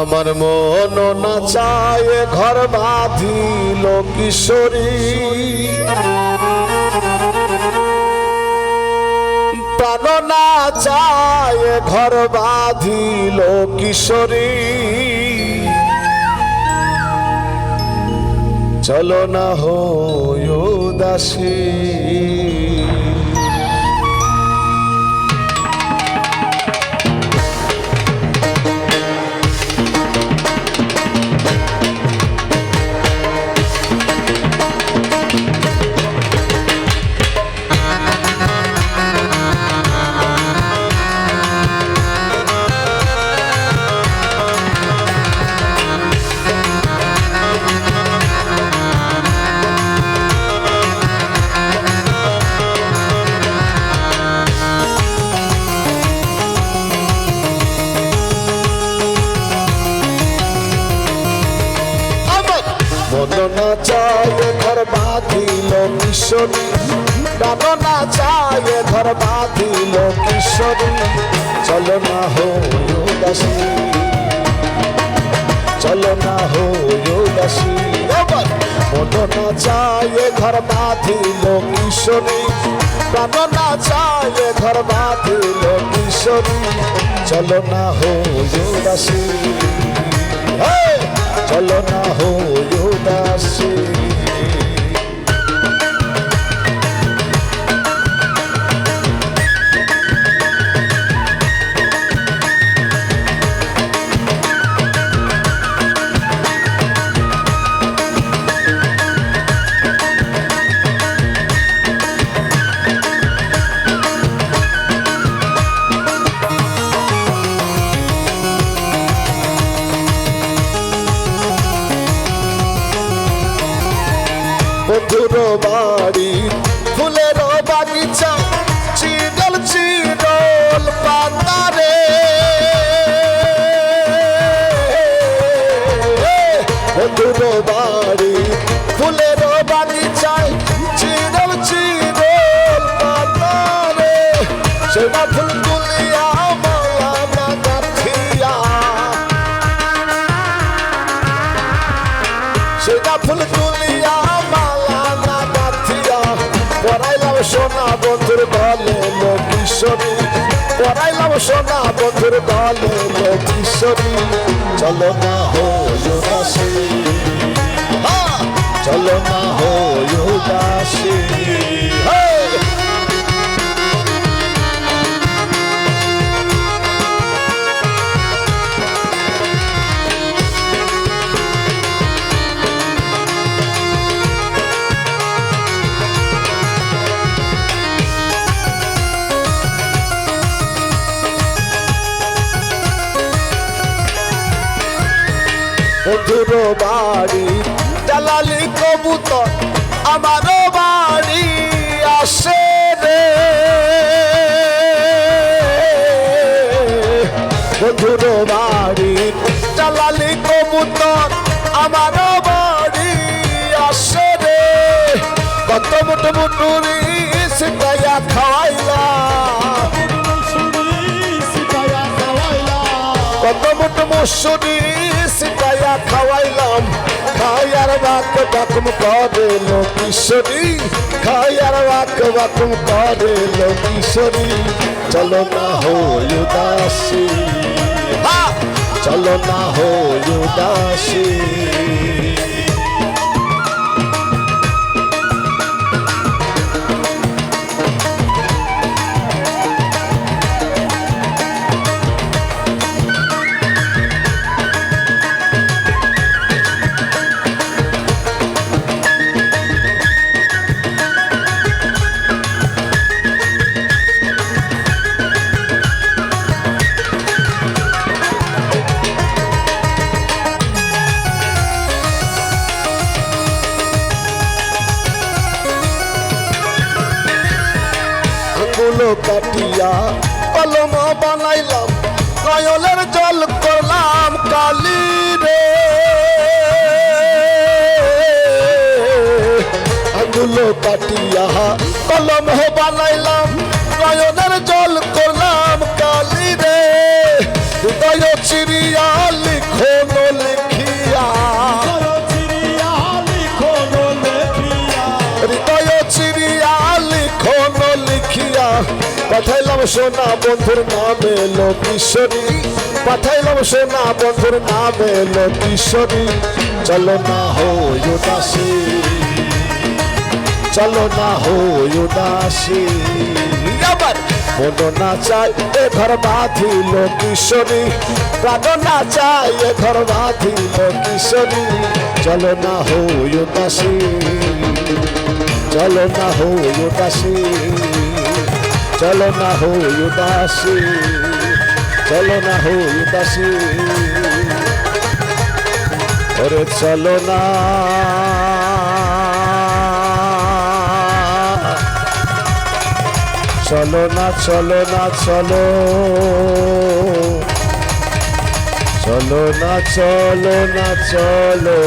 আমার মন না চায় ঘর বাঁধিল কিশোরী। প্রাণ না চায় ঘর বাঁধিল কিশোরী। চলো না হয় দাসী মন না চায় ঘর বাঁধিল কিশোরী। প্রাণ না চায় ঘর বাঁধিল কিশোরী। চলো না হো দাসী চলো না হো দাসী আমার মন না চায় ঘর বাঁধিল কিশোরী। প্রাণ না চায় ঘর বাঁধিল কিশোরী। চলো না হো! হো দাসী বন্ধুর বাড়ি, ফুলের বাগিচা, চিরল চিরল পাতারে। বন্ধুর বাড়ি, ফুলের বাগিচায় চিরল চিরল পাতারে। সেটা ফুল বন্ধুর দলে লোকিশোরী পড়াইলাম সোনা বন্ধুর দলে লোকিশোরী চলো না হো দাসী হ্যাঁ, চলো না হো দাসী বন্ধুর বাড়ি জালালি কবুতর আমারও বাড়ি আসে রে। বন্ধুর বাড়ি জালালি কবুতর আমারও বাড়ি আসে রে। কত মুঠ মুটুরি সিটাইয়া খাওয়াইলা। কত মুঠ মুসুরি খাওয়াইলাম খাইয়ার বাক বাকুম করেল কিশোরী খাইয়ার বাক বাকুম করেল কিশোরী চলো না হো উদাসী! চলো না হো উদাসী আঙ্গুলো কাটিয়া, কলম বানাইলাম, নয়নের জল করলাম কালি রে। আঙ্গুলো কাটিয়া, কলম বানাইলাম, নয়নের জল করলাম কালি রে। হৃদয় চিরিয়া লিখো সোনা বন্ধুর নামে এলো কিশোরী। পাঠাইলাম সোনা বন্ধুর নামে এলো কিশোরী। চলো না হো উদাসী। চলো না হো উদাসী। আবার। মন না চাই এ ঘর বাঁধিল কিশোরী। প্রাণ না চাই এ ঘর বাঁধিল কিশোরী। চলো না হো উদাসী। চলো না হো উদাসী। চলো না হো উদাসী, চলো না হো উদাসী। ওরে চলো না। চলো না চলো না, চলো। চলো না চলো না, চলো।